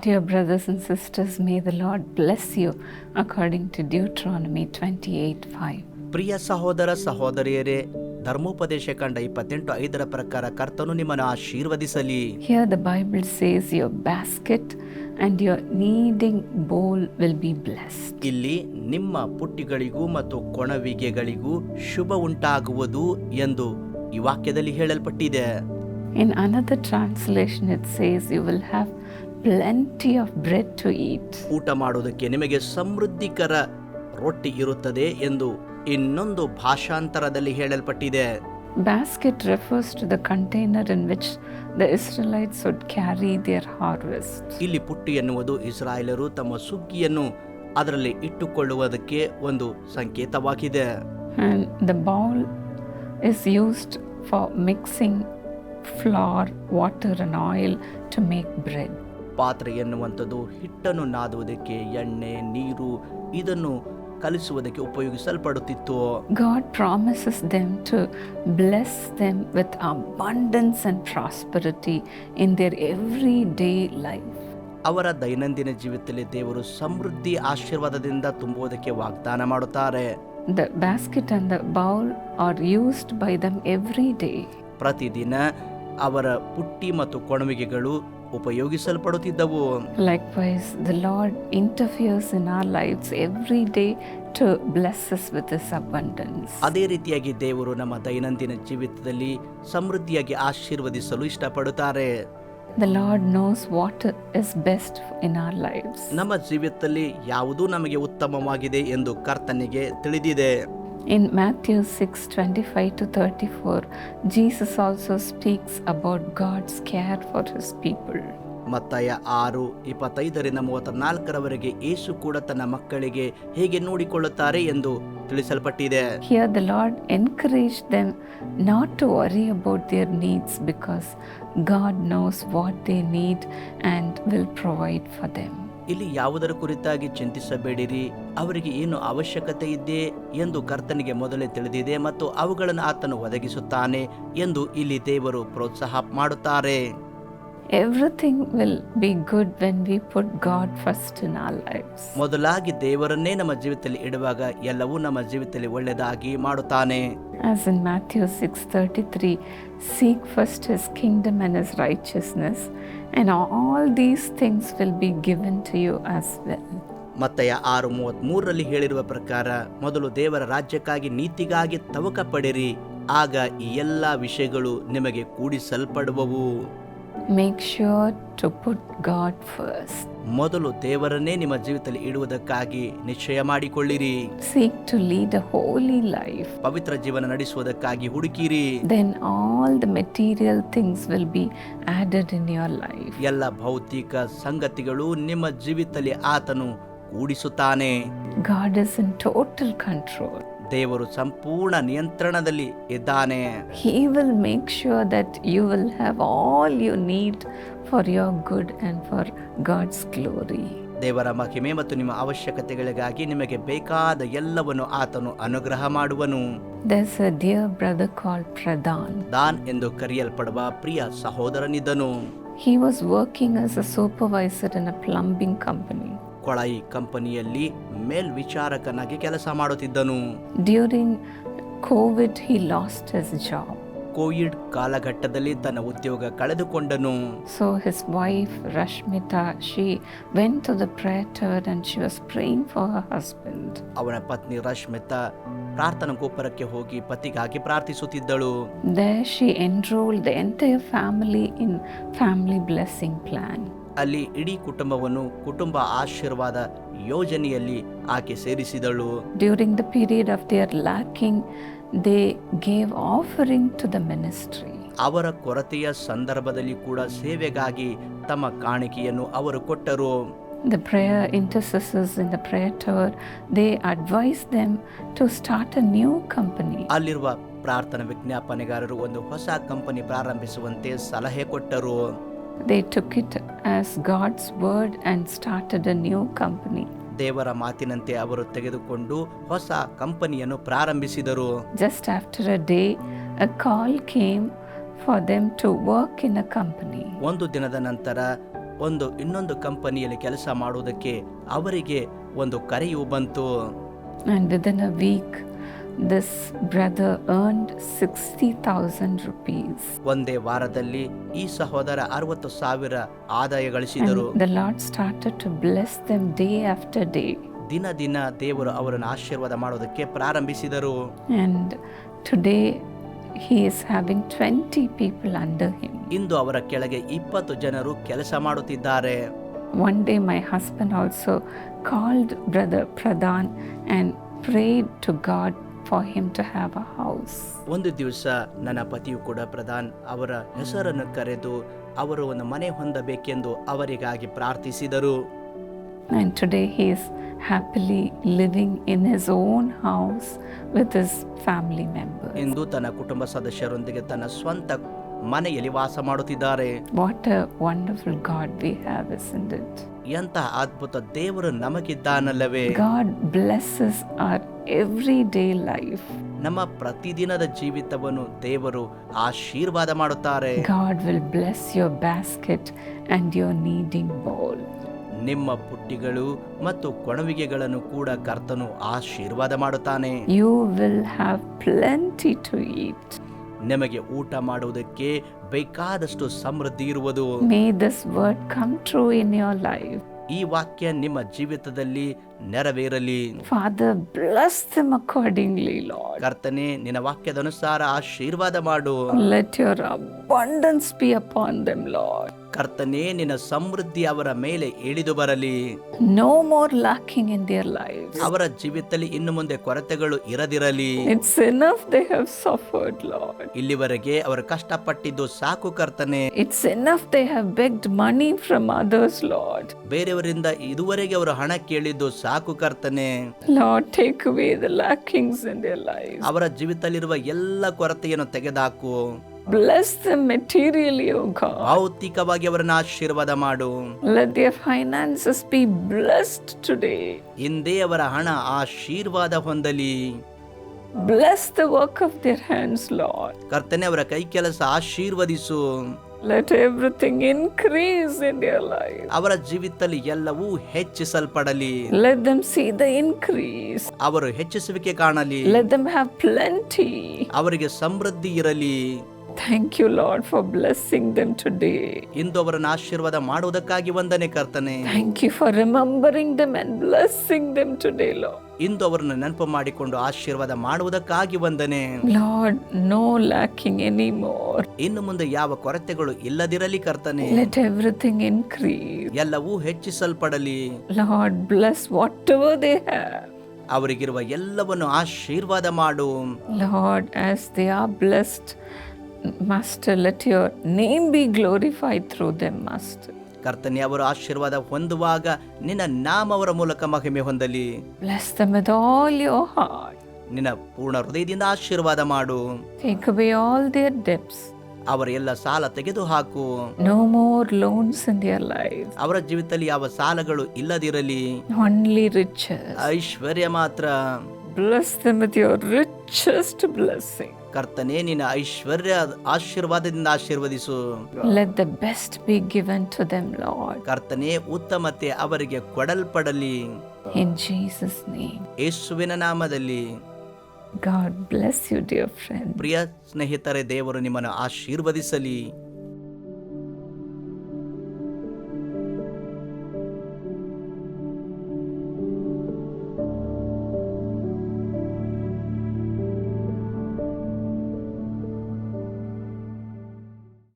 Dear brothers and sisters, may the Lord bless you according to Deuteronomy 28 5. ಪ್ರಿಯ ಸಹೋದರ ಸಹೋದರಿಯರೇ ಧರ್ಮೋಪದೇಶ ಕಂಡ ಇಪ್ಪತ್ತೆಂಟು ಐದರ ಪ್ರಕಾರ ಕರ್ತನು ನಿಮ್ಮನ್ನು ಆಶೀರ್ವದಿಸಲಿ Here the Bible says your basket and your kneading bowl will be blessed. ಇಲ್ಲಿ ನಿಮ್ಮ ಪುಟ್ಟಿಗಳಿಗೂ ಮತ್ತು ಕೊಣವಿಗೆಗಳಿಗೂ ಶುಭ ಉಂಟಾಗುವುದು ಎಂದು ಈ ವಾಕ್ಯದಲ್ಲಿ ಹೇಳಲ್ಪಟ್ಟಿದೆ In another translation, it says you will have plenty of bread to eat. ಊಟ ಮಾಡುವುದಕ್ಕೆ ನಿಮಗೆ ಸಮೃದ್ಧಿಕರ ರೊಟ್ಟಿ ಇರುತ್ತದೆ ಎಂದು ಇನ್ನೊಂದು ಭಾಷಾಂತರದಲ್ಲಿ ಹೇಳಲ್ಪಟ್ಟಿದೆ Basket refers to the container in which the Israelites would carry their harvest. ಇಲ್ಲಿ ಪುಟ್ಟಿ ಎನ್ನುವುದು ಇಸ್ರಾಯೇಲರು ತಮ್ಮ ಸುಗ್ಗಿಯನ್ನು ಅದರಲ್ಲಿ ಇಟ್ಟುಕೊಳ್ಳುವುದಕ್ಕೆ ಒಂದು ಸಂಕೇತವಾಗಿದೆ And the bowl is used for mixing flour, water, and oil to make bread. ಪಾತ್ರೆ ಎನ್ನುವಂಥದ್ದು ಹಿಟ್ಟನ್ನು ನಾದುವುದಕ್ಕೆ ಎಣ್ಣೆ ನೀರು ಇದನ್ನು ಕಲಿಸುವುದಕ್ಕೆ ಉಪಯೋಗಿಸಲ್ಪಡುತ್ತಿತ್ತು. God promises them to bless them with abundance and prosperity in their everyday life ಅವರ ದೈನಂದಿನ ಜೀವಿತದಲ್ಲಿ ದೇವರು ಸಮೃದ್ಧಿ ಆಶೀರ್ವಾದದಿಂದ ತುಂಬುವುದಕ್ಕೆ ವಾಗ್ದಾನ ಮಾಡುತ್ತಾರೆ. The basket and the bowl are used by them every day ಪ್ರತಿದಿನ ಅವರ ಪುಟ್ಟಿ ಮತ್ತು ಕೊಣವಿಗೆಗಳು ಉಪಯೋಗಿಸಲ್ಪಡುತ್ತಿದ್ದವು. Likewise the Lord interferes in our lives every day to bless us with His abundance ಅದೇ ರೀತಿಯಾಗಿ ದೇವರು ನಮ್ಮ ದೈನಂದಿನ ಜೀವಿತದಲ್ಲಿ ಸಮೃದ್ಧಿಯಾಗಿ ಆಶೀರ್ವದಿಸಲು ಇಷ್ಟಪಡುತ್ತಾರೆ. The Lord knows what is best in our lives ನಮ್ಮ ಜೀವಿತದಲ್ಲಿ ಯಾವುದು ನಮಗೆ ಉತ್ತಮವಾಗಿದೆ ಎಂದು ಕರ್ತನಿಗೆ ತಿಳಿದಿದೆ. In Matthew 6 25 to 34, Jesus also speaks about God's care for His people. ಮತ್ತಾಯ ಆರು ಇಪ್ಪತ್ತೈದರಿಂದ ಮೂವತ್ತ ನಾಲ್ಕರವರೆಗೆ ಯೇಸು ಕೂಡ ತನ್ನ ಮಕ್ಕಳಿಗೆ ಹೇಗೆ ನೋಡಿಕೊಳ್ಳುತ್ತಾರೆ ಎಂದು ತಿಳಿಸಲ್ಪಟ್ಟಿದೆ Here, the Lord encouraged them not to worry about their needs because God knows what they need and will provide for them. ಇಲ್ಲಿ ಯಾವುದರ ಕುರಿತಾಗಿ ಚಿಂತಿಸಬೇಡಿರಿ? ಅವರಿಗೆ ಏನು ಅವಶ್ಯಕತೆ ಇದೆ ಎಂದು ಕರ್ತನಿಗೆ ಮೊದಲೇ ತಿಳಿದಿದೆ ಮತ್ತು ಅವುಗಳನ್ನು ಆತನು ಒದಗಿಸುತ್ತಾನೆ ಎಂದು ಇಲ್ಲಿ ದೇವರು ಪ್ರೋತ್ಸಾಹ ಮಾಡುತ್ತಾರೆ. Everything will be good when we put God first in our lives. ಮೊದಲಾಗಿ ದೇವರನ್ನೇ ನಮ್ಮ ಜೀವಿತದಲ್ಲಿ ಇಡುವಾಗ ಎಲ್ಲವೂ ನಮ್ಮ ಜೀವಿತದಲ್ಲಿ ಒಳ್ಳೆಯದಾಗಿ ಮಾಡುತ್ತಾನೆ. As in Matthew 6:33, seek first his kingdom and his righteousness, and all these things will be given to you as well. ಮತ್ತಯ ಆರು ಮೂವತ್ತ್ ಮೂರರಲ್ಲಿ ಹೇಳಿರುವ ಪ್ರಕಾರ, ಮೊದಲು ದೇವರ ರಾಜ್ಯಕ್ಕಾಗಿ ನೀತಿಗಾಗಿ ತವಕ ಪಡಿರಿ ಆಗ ಈ ಎಲ್ಲ ವಿಷಯಗಳು ನಿಮಗೆ ಕೂಡಿಸಲ್ಪಡುವವು Make sure to put God first ಮೊದಲು ದೇವರನ್ನೇ ನಿಮ್ಮ ಜೀವಿತದಲ್ಲಿ ಇಡುವುದಕ್ಕಾಗಿ ನಿಶ್ಚಯ ಮಾಡಿಕೊಳ್ಳಿರಿ. Seek to lead a holy life ಪವಿತ್ರ ಜೀವನ ನಡೆಸುವುದಕ್ಕಾಗಿ ಹುಡುಕಿರಿ. Then all the material things will be added in your life ಎಲ್ಲ ಭೌತಿಕ ಸಂಗತಿಗಳು ನಿಮ್ಮ ಜೀವಿತದಲ್ಲಿ ಆತನು ಕೂಡಿಸುತ್ತಾನೆ. God is in total control. ದೇವರು ಸಂಪೂರ್ಣ ನಿಯಂತ್ರಣದಲ್ಲಿ ಇದ್ದಾನೆ he will make sure that you will have all you need for your good and for God's glory ದೇವರ ಮಹಿಮೆ ಮತ್ತು ನಿಮ್ಮ ಅವಶ್ಯಕತೆಗಳಿಗಾಗಿ ನಿಮಗೆ ಬೇಕಾದ ಎಲ್ಲವನ್ನು ಆತನು ಅನುಗ್ರಹ ಮಾಡುವನು this dear brother call Pradhan Pradhan. ದಾನ್ ಎಂದು ಕರೆಯಲ್ಪಡುವ ಪ್ರಿಯ ಸಹೋದರನಿದ್ದನು he was working as a supervisor in a plumbing company. ಕೊಳಾಯಿ ಕಂಪನಿಯಲ್ಲಿ ಮೇಲ್ವಿಚಾರಕನಾಗಿ ಕೆಲಸ ಮಾಡುತ್ತಿದ್ದನು during Covid he lost his job Covid ಕಾಲಘಟ್ಟದಲ್ಲಿ ತನ್ನ ಉದ್ಯೋಗ ಕಳೆದುಕೊಂಡನು so his wife Rashmita she went to the prayer tower and she was praying for her husband. ಅವನ ಪತ್ನಿ ರಶ್ಮಿತಾ ಪ್ರಾರ್ಥನಾ ಗೋಪುರಕ್ಕೆ ಹೋಗಿ ಪತಿಗಾಗಿ ಪ್ರಾರ್ಥಿಸುತ್ತಿದ್ದಳು they she enrol the entire family in family blessing plan. ಅಲ್ಲಿ ಇಡೀ ಕುಟುಂಬವನ್ನು ಕುಟುಂಬ ಆಶೀರ್ವಾದ ಯೋಜನೆಯಲ್ಲಿ ಆಕೆ ಸೇರಿಸಿದಳು. During the period of their lacking they gave offering to the ministry ಅವರ ಕೊರತೆಯ ಸಂದರ್ಭದಲ್ಲಿ ಕೂಡ ಸೇವೆಗಾಗಿ ತಮ್ಮ ಕಾಣಿಕೆಯನ್ನು ಅವರು ಕೊಟ್ಟರು. The prayer intercessors in the prayer tower, they advised them to start a new company. ಅಲ್ಲಿರುವ ಪ್ರಾರ್ಥನಾ ವಿಜ್ಞಾಪನೆಗಾರರು ಒಂದು ಹೊಸ ಕಂಪನಿ ಪ್ರಾರಂಭಿಸುವಂತೆ ಸಲಹೆ ಕೊಟ್ಟರು. They took it as God's word and started a new company ದೇವರ ಮಾತಿನಂತೆ ಅವರು ತೆಗೆದುಕೊಂಡು ಹೊಸ ಕಂಪನಿಯನ್ನು ಪ್ರಾರಂಭಿಸಿದರು. Just after a day a call came for them to work in a company ಒಂದು ದಿನದ ನಂತರ ಒಂದು ಇನ್ನೊಂದು ಕಂಪನಿಯಲ್ಲಿ ಕೆಲಸ ಮಾಡುವುದಕ್ಕೆ ಅವರಿಗೆ ಒಂದು ಕರೆಯು ಬಂತು. And within a week week, this brother earned 60,000 rupees. ಒಂದೇ ವಾರದಲ್ಲಿ ಈ ಸಹೋದರ ಅರವತ್ತು ಸಾವಿರ ಆದಾಯ ಗಳಿಸಿದರು the the Lord started to bless them day after day. ದಿನ ದಿನ ದೇವರು ಅವರನ್ನು ಆಶೀರ್ವಾದ ಮಾಡೋದಕ್ಕೆ ಪ್ರಾರಂಭಿಸಿದರು And today, he is having 20 people under him. ಇಂದು ಅವರ ಕೆಳಗೆ ಇಪ್ಪತ್ತು ಜನರು ಕೆಲಸ ಮಾಡುತ್ತಿದ್ದಾರೆ One day, my husband also called Brother Pradhan and prayed to God for him to have a house. ಒಂದು ದಿವಸ ನನ್ನ ಪತಿಯು ಕೂಡ ಪ್ರಧಾನ್ ಅವರ ಹೆಸರನ್ನು ಕರೆದು ಅವರು ಒಂದು ಮನೆ ಹೊಂದಬೇಕೆಂದು ಅವರಿಗಾಗಿ ಪ್ರಾರ್ಥಿಸಿದರು And today, he is happily living in his own house with his family members. ಇಂದು ತನ್ನ ಕುಟುಂಬ ಸದಸ್ಯರೊಂದಿಗೆ ತನ್ನ ಸ್ವಂತ ಮನೆಯಲ್ಲಿ ವಾಸ ಮಾಡುತ್ತಿದ್ದಾರೆ. What wonderful God we have us ended ಎಂತಹ ಅದ್ಭುತ ದೇವರು ನಮಗಿದ್ದಾನಲ್ಲವೇ? God blesses our every day life ನಮ್ಮ ಪ್ರತಿದಿನದ ಜೀವಿತವನ್ನು ದೇವರು ಆಶೀರ್ವಾದ ಮಾಡುತ್ತಾರೆ. God will bless you basket and you kneading bowl ನಿಮ್ಮ ಬುಟ್ಟಿಗಳು ಮತ್ತು ಕೊಣುವಿಗೆಗಳನ್ನು ಕೂಡ ಕರ್ತನು ಆಶೀರ್ವಾದ ಮಾಡುತ್ತಾನೆ. You will have plenty to eat ನಿಮಗೆ ಊಟ ಮಾಡುವುದಕ್ಕೆ ಬೇಕಾದಷ್ಟು ಸಮೃದ್ಧಿ ಇರುವುದು May this word come true in your life. ಈ ವಾಕ್ಯ ನಿಮ್ಮ ಜೀವಿತದಲ್ಲಿ ನೆರವೇರಲಿ Father, bless them accordingly, Lord. ಕರ್ತನೆ ನಿನ್ನ ವಾಕ್ಯದ ಅನುಸಾರ ಆಶೀರ್ವಾದ ಮಾಡು let your abundance be upon them, Lord. ಕರ್ತನೆ ನಿನ್ನ ಸಮೃದ್ಧಿ ಅವರ ಮೇಲೆ ಇಳಿದು ಬರಲಿ. No more lacking in their life ಅವರ ಜೀವಿತದಲ್ಲಿ ಇನ್ನು ಮುಂದೆ ಕೊರತೆಗಳು ಇರದಿರಲಿ. It's enough they have suffered Lord ಇಲ್ಲಿವರೆಗೆ ಅವರು ಕಷ್ಟಪಟ್ಟಿದ್ದು ಸಾಕು ಕರ್ತನೆ. It's enough they have begged money from others Lord ಬೇರೆಯವರಿಂದ ಇದುವರೆಗೆ ಅವರು ಹಣ ಕೇಳಿದ್ದು ಸಾಕು ಕರ್ತನೆ. Lord take away the lackings in their life ಅವರ ಜೀವಿತದಲ್ಲಿರುವ ಎಲ್ಲ ಕೊರತೆಯನ್ನು ತೆಗೆದಾಕು. Bless them materially, O God. ಭೌತಿಕವಾಗಿ ಅವರನ್ನ ಆಶೀರ್ವಾದ ಮಾಡು Let their finances be blessed today. ಹಿಂದೆ ಅವರ ಹಣ ಆಶೀರ್ವಾದ ಹೊಂದಲಿ Bless the work of their hands, Lord. ಕರ್ತನೆ ಅವರ ಕೈ ಕೆಲಸ ಆಶೀರ್ವದಿಸು Let everything increase in their life. ಅವರ ಜೀವಿತದಲ್ಲಿ ಎಲ್ಲವೂ ಹೆಚ್ಚಿಸಲ್ಪಡಲಿ Let them see the increase. ಅವರು ಹೆಚ್ಚಿಸುವಿಕೆ ಕಾಣಲಿ Let them have plenty. ಅವರಿಗೆ ಸಮೃದ್ಧಿ ಇರಲಿ Thank you, Lord, for blessing them today. ಇಂದು ಅವರನ್ನು ಆಶೀರ್ವಾದ ಮಾಡುವುದಕ್ಕಾಗಿ ವಂದನೆ ಕರ್ತನೆ Thank you for remembering them and blessing them today, Lord. ಇಂದು ಅವರನ್ನು ನೆನಪು ಮಾಡಿಕೊಂಡು ಆಶೀರ್ವಾದ ಮಾಡುವುದಕ್ಕಾಗಿ ವಂದನೆ Lord, no lacking anymore. ಇನ್ನು ಮುಂದೆ ಯಾವ ಕೊರತೆಗಳು ಇಲ್ಲದಿರಲಿ ಕರ್ತನೆ Let everything increase. ಎಲ್ಲವೂ ಹೆಚ್ಚಿಸಲ್ಪಡಲಿ Lord, bless whatever they have. ಅವರಿಗಿರುವ ಎಲ್ಲವನ್ನು ಆಶೀರ್ವಾದ ಮಾಡು Lord, as they are blessed, Master, let your name be glorified through them, Master. ಕರ್ತನೆ ಅವರು ಆಶೀರ್ವಾದ ಹೊಂದುವಾಗ ನಿನ್ನ ನಾಮ ಅವರ ಮೂಲಕ ಮಹಿಮೆ ಹೊಂದಲಿ Bless them with all your heart. ನಿನ್ನ ಪೂರ್ಣ ಹೃದಯದಿಂದ ಆಶೀರ್ವಾದ ಮಾಡು Take away all their debts. ಅವರ ಎಲ್ಲ ಸಾಲ ತೆಗೆದು ಹಾಕು No more loans in their life ಅವರ ಜೀವಿತದಲ್ಲಿ ಯಾವ ಸಾಲಗಳು ಇಲ್ಲದಿರಲಿ only riches. ಐಶ್ವರ್ಯ ಮಾತ್ರ bless them with your richest blessing. ಕರ್ತನೇ ನಿನ್ನ ಐಶ್ವರ್ಯ ಆಶೀರ್ವಾದದಿಂದ ಆಶೀರ್ವದಿಸು. Let the best be given to them Lord ಕರ್ತನೇ ಉತ್ತಮತೆ ಅವರಿಗೆ ಕೊಡಲ್ಪಡಲಿ. ಇನ್ ಜೀಸಸ್ ನೇಮ್ ಯೇಸುವಿನ ನಾಮದಲ್ಲಿ. God bless you dear friend ಪ್ರಿಯ ಸ್ನೇಹಿತರೆ ದೇವರು ನಿಮ್ಮನ್ನು ಆಶೀರ್ವದಿಸಲಿ.